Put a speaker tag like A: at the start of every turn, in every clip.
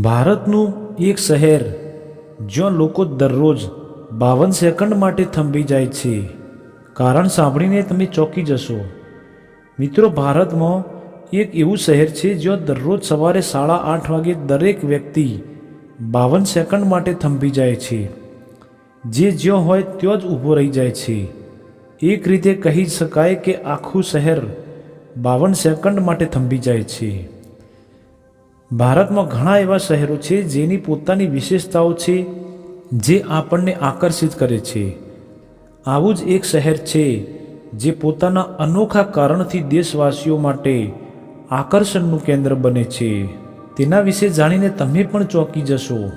A: ભારતનું એક શહેર જ્યાં લોકો દરરોજ બાવન સેકન્ડ માટે થંભી જાય છે. કારણ સાંભળીને તમે ચોંકી જશો. મિત્રો, ભારતમાં એક એવું શહેર છે જ્યાં દરરોજ સવારે સાડા આઠ વાગે દરેક વ્યક્તિ બાવન સેકન્ડ માટે થંભી જાય છે. જે જ્યાં હોય ત્યાં જ ઊભો રહી જાય છે. એક રીતે કહી શકાય કે આખું શહેર બાવન સેકન્ડ માટે થંભી જાય છે. ભારતમાં ઘણા એવા શહેરો છે જેની પોતાની વિશેષતાઓ છે જે આપણને આકર્ષિત કરે છે. આવું જ એક શહેર છે જે પોતાના અનોખા કારણથી દેશવાસીઓ માટે આકર્ષણનું કેન્દ્ર બને છે. તેના વિશે જાણીને તમે પણ ચોંકી જશો.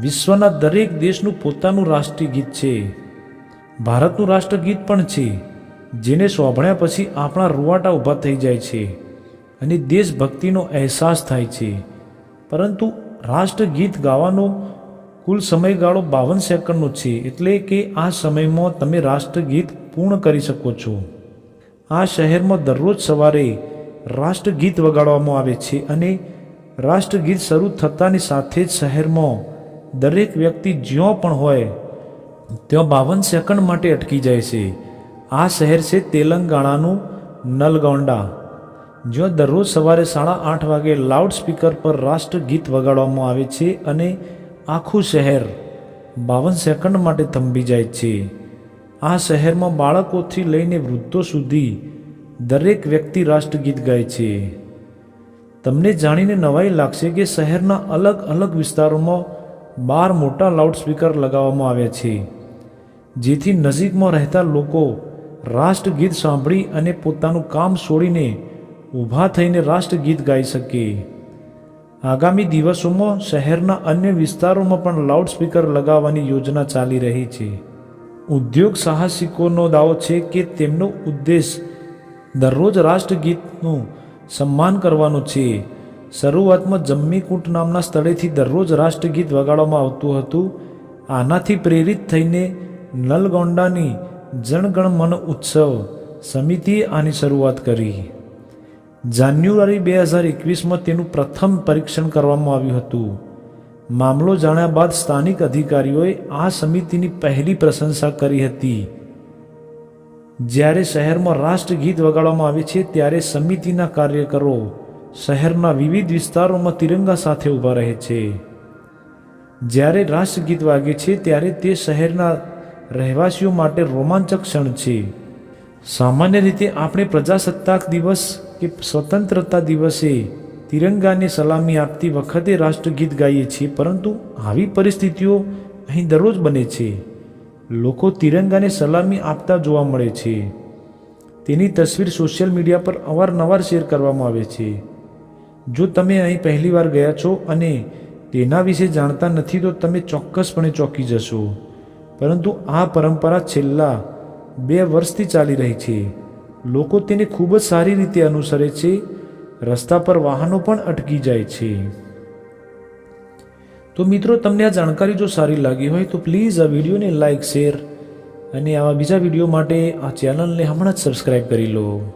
A: વિશ્વના દરેક દેશનું પોતાનું રાષ્ટ્રીય ગીત છે. ભારતનું રાષ્ટ્રગીત પણ છે, જેને સાંભળ્યા પછી આપણા રૂવાટા ઊભા થઈ જાય છે. અને દેશભક્તિનો અહેસાસ થાય છે. પરંતુ રાષ્ટ્રગીત ગાવાનો કુલ સમયગાળો બાવન સેકન્ડનો છે એટલે કે આ સમયમાં તમે રાષ્ટ્રગીત પૂર્ણ કરી શકો છો. આ શહેરમાં દરરોજ સવારે રાષ્ટ્રગીત વગાડવામાં આવે છે અને રાષ્ટ્રગીત શરૂ થતાની સાથે જ શહેરમાં દરેક વ્યક્તિ જ્યાં પણ હોય, ત્યાં બાવન સેકન્ડ માટે અટકી જાય છે. આ શહેર છે તેલંગાણાનું નલગોંડા. જ્યાં દરરોજ સવારે સાડા આઠ વાગે લાઉડ સ્પીકર પર રાષ્ટ્રગીત વગાડવામાં આવે છે અને આખું શહેર બાવન સેકન્ડ માટે થંભી જાય છે. આ શહેરમાં બાળકોથી લઈને વૃદ્ધો સુધી દરેક વ્યક્તિ રાષ્ટ્રગીત ગાય છે. તમને જાણીને નવાઈ લાગશે કે શહેરના અલગ અલગ વિસ્તારોમાં બાર મોટા લાઉડસ્પીકર લગાવવામાં આવ્યા છે. જેથી નજીકમાં રહેતા લોકો રાષ્ટ્રગીત સાંભળી અને પોતાનું કામ છોડીને ઊભા થઈને રાષ્ટ્રગીત ગાઈ શકે. આગામી દિવસોમાં શહેરના અન્ય વિસ્તારોમાં પણ લાઉડસ્પીકર લગાવવાની યોજના ચાલી રહી છે. ઉદ્યોગ સાહસિકોનો દાવો છે કે તેમનો ઉદ્દેશ દરરોજ રાષ્ટ્રગીતનું સન્માન કરવાનું છે. શરૂઆતમાં જમ્મીકૂટ નામના સ્થળેથી દરરોજ રાષ્ટ્રગીત વગાડવામાં આવતું હતું. આનાથી પ્રેરિત થઈને નલગોંડાની જણગણમન ઉત્સવ સમિતિએ આની શરૂઆત કરી. જાન્યુઆરી બે હજાર એકવીસમાં તેનું પ્રથમ પરીક્ષણ કરવામાં આવ્યું હતું. મામલો જાણ્યા બાદ સ્થાનિક અધિકારીઓએ આ સમિતિની પહેલી પ્રશંસા કરી હતી. જ્યારે શહેરમાં રાષ્ટ્રગીત વગાડવામાં આવે છે, ત્યારે સમિતિના કાર્યકરો શહેરના વિવિધ વિસ્તારોમાં તિરંગા સાથે ઊભા રહે છે. જ્યારે રાષ્ટ્રગીત વાગે છે, ત્યારે તે શહેરના રહેવાસીઓ માટે રોમાંચક ક્ષણ છે. સામાન્ય રીતે આપણે પ્રજાસત્તાક દિવસ કે સ્વતંત્રતા દિવસે તિરંગાને સલામી આપતી વખતે રાષ્ટ્રગીત ગાઈએ છીએ, પરંતુ આવી પરિસ્થિતિઓ અહીં દરરોજ બને છે. લોકો તિરંગાને સલામી આપતા જોવા મળે છે. તેની તસવીર સોશિયલ મીડિયા પર અવારનવાર શેર કરવામાં આવે છે. જો તમે અહીં પહેલીવાર ગયા છો અને તેના વિશે જાણતા નથી, તો તમે ચોક્કસપણે ચોંકી જશો. પરંતુ આ પરંપરા છેલ્લા બે વર્ષથી ચાલી રહી છે. લોકો તેને ખૂબ જ સારી રીતે અનુસરે છે. રસ્તા પર વાહનો પણ અટકી જાય છે. તો મિત્રો, તમને આ જાણકારી જો સારી લાગી હોય તો પ્લીઝ આ વિડીયોને લાઇક શેર અને આવા બીજા વીડિયો માટે આ ચેનલને હમણાં જ સબસ્ક્રાઈબ કરી લો.